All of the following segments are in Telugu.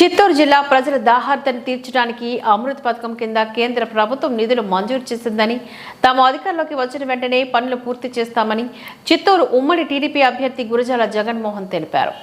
చిత్తూరు జిల్లా ప్రజల దాహార్తను తీర్చడానికి అమృత్ పథకం కింద కేంద్ర ప్రభుత్వం నిధులు మంజూరు చేసిందని తాము అధికారంలోకి వచ్చిన వెంటనే పనులు పూర్తి చేస్తామని చిత్తూరు ఉమ్మడి టీడీపీ అభ్యర్థి గురజాల జగన్మోహన్ తెలిపారు.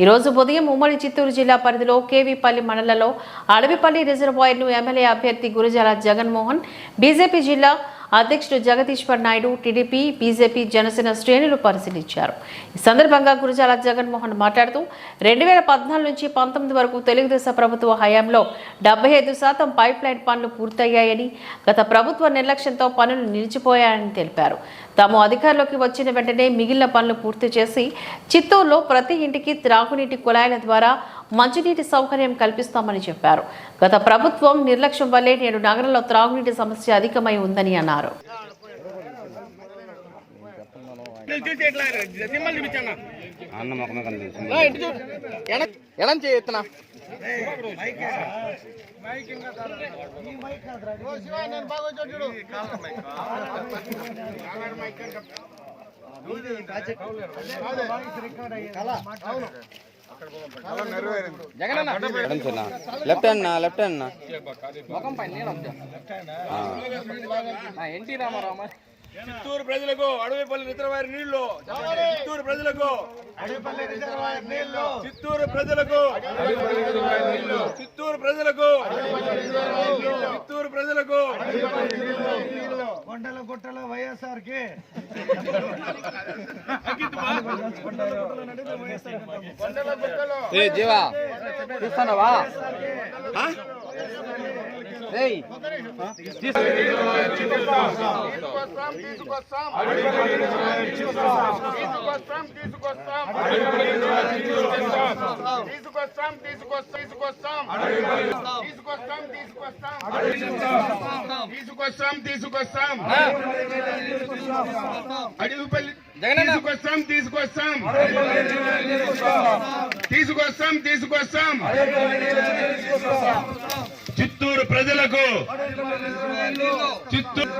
ఈ రోజు ఉదయం ఉమ్మడి చిత్తూరు జిల్లా పరిధిలో కేవీపల్లి మండలంలో అడవిపల్లి రిజర్వాయర్ను ఎమ్మెల్యే అభ్యర్థి గురజాల జగన్మోహన్ బీజేపీ జిల్లా అధ్యక్షుడు జగదీశ్వర్ నాయుడు టీడీపీ బీజేపీ జనసేన శ్రేణులు పరిశీలించారు. ఈ సందర్భంగా గురజాల జగన్మోహన్ మాట్లాడుతూ రెండు వేల పద్నాలుగు నుంచి పంతొమ్మిది వరకు తెలుగుదేశం ప్రభుత్వ హయాంలో డెబ్బై ఐదు శాతం పైప్ లైన్ పనులు పూర్తయ్యాయని గత ప్రభుత్వ నిర్లక్ష్యంతో పనులు నిలిచిపోయాయని తెలిపారు. తాము అధికారంలోకి వచ్చిన వెంటనే మిగిలిన పనులు పూర్తి చేసి చిత్తూరులో ప్రతి ఇంటికి త్రాగునీటి కుళాయిల ద్వారా మంచినీటి సౌకర్యం కల్పిస్తామని చెప్పారు. గత ప్రభుత్వం నిర్లక్ష్యం వల్లే నేడు నగరంలో త్రాగునీటి సమస్య అధికమై ఉందని అన్నారు. అన్న కనిపిస్తుంది. ఎడం చిన్న లెఫ్ట్ హ్యాండ్ లెఫ్ట్ హ్యాండ్ ముఖం పైన ఎన్టీ రామారావు మరి. చిత్తూరు ప్రజలకు అడవిపల్లి రిజర్వాయర్ నీళ్ళు. చిత్తూరు ప్రజలకు. అడవిపల్లి రిజర్వాయర్ నీళ్ళు. చిత్తూరు ప్రజలకు. చిత్తూరు ప్రజలకు. చిత్తూరు ప్రజలకు. కొండల గుట్టల వైఎస్ఆర్కి ఏ జీవా? చూస్తానవా ఏయ్ తీసుకొస్తాం తీసుకొస్తాం అడిగిపల్లి జగనన్న. తీసుకొస్తాం తీసుకొస్తాం తీసుకొస్తాం తీసుకొస్తాం చిత్తూరు ప్రజలకు చిత్తూరు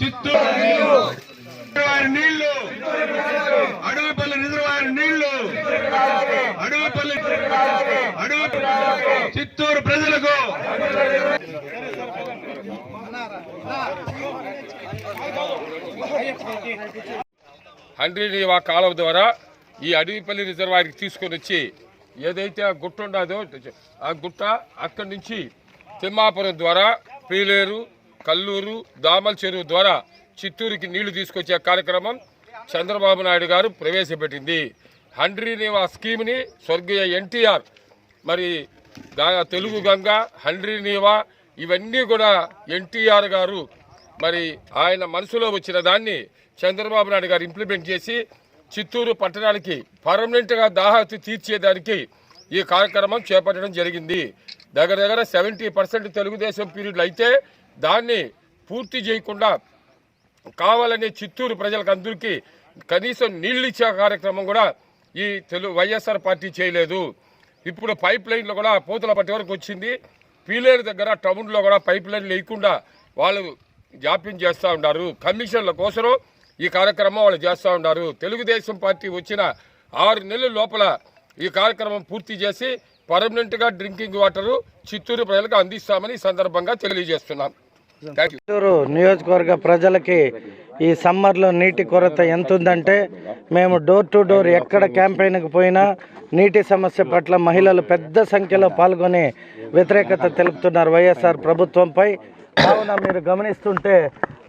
చిత్తూరు రిజర్వాయర్ నీళ్ళు. అడవిపల్లి రిజర్వాయర్ నీళ్ళు. అడవిపల్లి అడవి చిత్తూరు ప్రజలకు హండ్రీ వా కాలువ ద్వారా ఈ అడవిపల్లి రిజర్వాయర్కి తీసుకొని వచ్చి ఏదైతే ఆ గుట్ట ఉండదో ఆ గుట్ట అక్కడి నుంచి తిమ్మాపురం ద్వారా పీలేరు కల్లూరు దామల చెరువు ద్వారా చిత్తూరుకి నీళ్ళు తీసుకొచ్చే కార్యక్రమం చంద్రబాబు నాయుడు గారు ప్రవేశపెట్టింది. హండ్రీ నీవా స్కీమ్ని స్వర్గీయ ఎన్టీఆర్ మరి తెలుగు గంగ హండ్రీ నీవా ఇవన్నీ కూడా ఎన్టీఆర్ గారు మరి ఆయన మనసులో వచ్చిన దాన్ని చంద్రబాబు నాయుడు గారు ఇంప్లిమెంట్ చేసి చిత్తూరు పట్టణానికి పర్మనెంట్గా దాహతి తీర్చేదానికి ఈ కార్యక్రమం చేపట్టడం జరిగింది. దగ్గర దగ్గర సెవెంటీ పర్సెంట్ తెలుగుదేశం పీరియడ్లు అయితే దాన్ని పూర్తి చేయకుండా కావాలని చిత్తూరు ప్రజలకు అందరికీ కనీసం నీళ్ళు ఇచ్చే కార్యక్రమం కూడా ఈ తెలుగు వైఎస్ఆర్ పార్టీ చేయలేదు. ఇప్పుడు పైప్ లైన్లు కూడా పూతల పట్టి వరకు వచ్చింది. పీలేరు దగ్గర టౌన్లో కూడా పైప్ లైన్ లేకుండా వాళ్ళు జాప్యం చేస్తూ ఉన్నారు. కమిషన్ల కోసం ఈ కార్యక్రమం వాళ్ళు చేస్తూ ఉన్నారు. తెలుగుదేశం పార్టీ వచ్చిన ఆరు నెలల లోపల ఈ కార్యక్రమం పూర్తి చేసి పర్మనెంట్గా డ్రింకింగ్ వాటర్ చిత్తూరు ప్రజలకు అందిస్తామని ఈ సందర్భంగా తెలియజేస్తున్నాం. చిత్తూరు నియోజకవర్గ ప్రజలకి ఈ సమ్మర్లో నీటి కొరత ఎంత ఉందంటే మేము డోర్ టు డోర్ ఎక్కడ క్యాంపెయిన్కి పోయినా నీటి సమస్య పట్ల మహిళలు పెద్ద సంఖ్యలో పాల్గొని వ్యతిరేకత తెలుపుతున్నారు వైఎస్ఆర్ ప్రభుత్వంపై. కావున మీరు గమనిస్తుంటే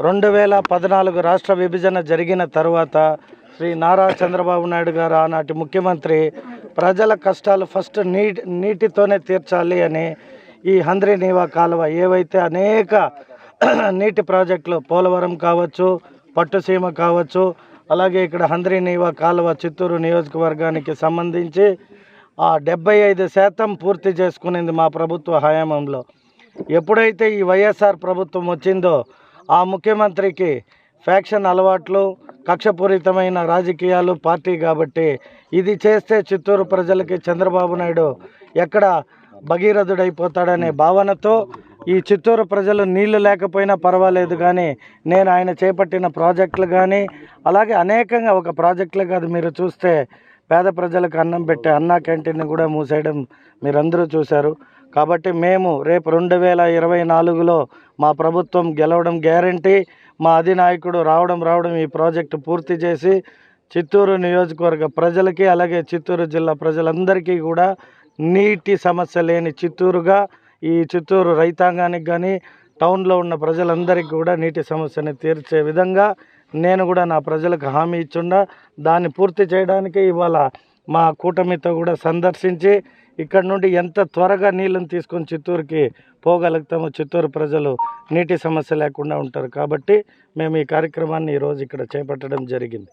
రెండు వేల పద్నాలుగు రాష్ట్ర విభజన జరిగిన తర్వాత శ్రీ నారా చంద్రబాబు నాయుడు గారు ఆనాటి ముఖ్యమంత్రి ప్రజల కష్టాలు ఫస్ట్ నీటి నీటితోనే తీర్చాలి అని ఈ హంద్రి నీవా కాలువ ఏవైతే అనేక నీటి ప్రాజెక్టులు పోలవరం కావచ్చు పట్టుసీమ కావచ్చు అలాగే ఇక్కడ హంద్రి నీవా కాలువ చిత్తూరు నియోజకవర్గానికి సంబంధించి ఆ డెబ్బై ఐదు శాతం పూర్తి చేసుకునేది మా ప్రభుత్వ హయాంలో. ఎప్పుడైతే ఈ వైఎస్ఆర్ ప్రభుత్వం వచ్చిందో ఆ ముఖ్యమంత్రికి ఫ్యాక్షన్ అలవాట్లు కక్షపూరితమైన రాజకీయాలు పార్టీ కాబట్టి ఇది చేస్తే చిత్తూరు ప్రజలకి చంద్రబాబు నాయుడు ఎక్కడ భగీరథుడైపోతాడనే భావనతో ఈ చిత్తూరు ప్రజలు నీళ్ళు లేకపోయినా పర్వాలేదు కానీ నేను ఆయన చేపట్టిన ప్రాజెక్టులు కానీ అలాగే అనేకంగా ఒక ప్రాజెక్టులు కాదు. మీరు చూస్తే పేద ప్రజలకు అన్నం పెట్టే అన్నా క్యాంటీన్ని కూడా మూసేయడం మీరందరూ చూశారు. కాబట్టి మేము రేపు రెండు వేల ఇరవై నాలుగులో మా ప్రభుత్వం గెలవడం గ్యారంటీ. మా అధినాయకుడు రావడం రావడం ఈ ప్రాజెక్టు పూర్తి చేసి చిత్తూరు నియోజకవర్గ ప్రజలకి అలాగే చిత్తూరు జిల్లా ప్రజలందరికీ కూడా నీటి సమస్య లేని చిత్తూరుగా ఈ చిత్తూరు రైతాంగానికి కానీ టౌన్లో ఉన్న ప్రజలందరికీ కూడా నీటి సమస్యని తీర్చే విధంగా నేను కూడా నా ప్రజలకు హామీ ఇచ్చుండా. దాన్ని పూర్తి చేయడానికి ఇవాళ మా కూటమితో కూడా సందర్శించి ఇక్కడ నుండి ఎంత త్వరగా నీళ్ళని తీసుకొని చిత్తూరుకి పోగలుగుతామో చిత్తూరు ప్రజలు నీటి సమస్య లేకుండా ఉంటారు. కాబట్టి మేము ఈ కార్యక్రమాన్ని ఈరోజు ఇక్కడ చేపట్టడం జరిగింది.